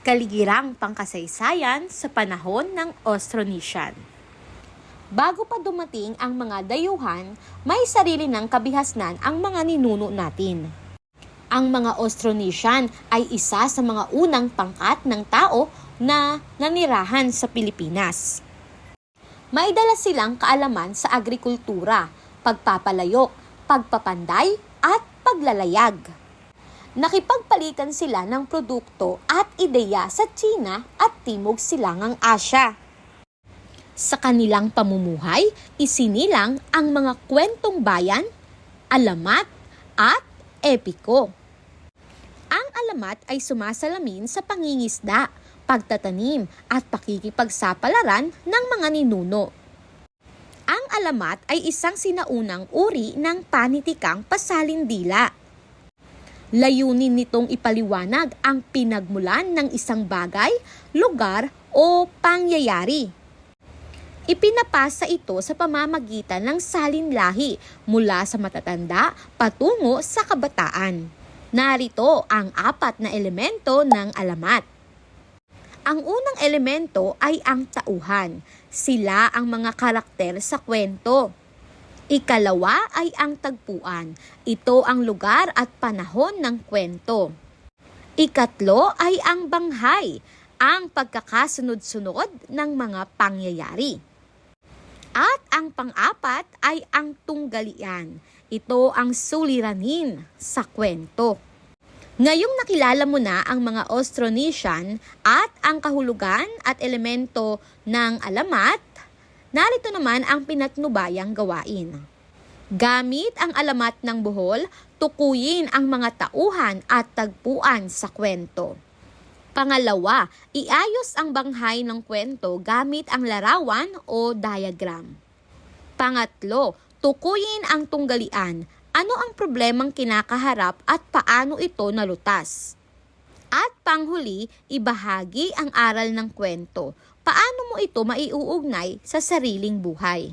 kaligirang pangkasaysayan sa panahon ng Austronesian. Bago pa dumating ang mga dayuhan, may sarili ng kabihasnan ang mga ninuno natin. Ang mga Austronesian ay isa sa mga unang pangkat ng tao na nanirahan sa Pilipinas. May dala silang kaalaman sa agrikultura, pagpapalayok, pagpapanday at paglalayag. Nakipagpalitan sila ng produkto at ideya sa China at Timog Silangang Asya. Sa kanilang pamumuhay, isinilang ang mga kwentong bayan, alamat at epiko. Ang alamat ay sumasalamin sa pangingisda, pagtatanim at pakikipagsapalaran ng mga ninuno. Ang alamat ay isang sinaunang uri ng panitikang pasalindila. Layunin nitong ipaliwanag ang pinagmulan ng isang bagay, lugar o pangyayari. Ipinapasa ito sa pamamagitan ng salinlahi mula sa matatanda patungo sa kabataan. Narito ang apat na elemento ng alamat. Ang unang elemento ay ang tauhan. Sila ang mga karakter sa kwento. Ikalawa ay ang tagpuan. Ito ang lugar at panahon ng kwento. Ikatlo ay ang banghay, ang pagkakasunod-sunod ng mga pangyayari. At ang pang-apat ay ang tunggalian. Ito ang suliranin sa kwento. Ngayong nakilala mo na ang mga Austronesian at ang kahulugan at elemento ng alamat, narito naman ang pinatnubayang gawain. Gamit ang alamat ng buhol, tukuyin ang mga tauhan at tagpuan sa kwento. Pangalawa, iayos ang banghay ng kwento gamit ang larawan o diagram. Pangatlo, tukuyin ang tunggalian. Ano ang problemang kinakaharap at paano ito nalutas? At panghuli, ibahagi ang aral ng kwento. Paano mo ito maiuugnay sa sariling buhay?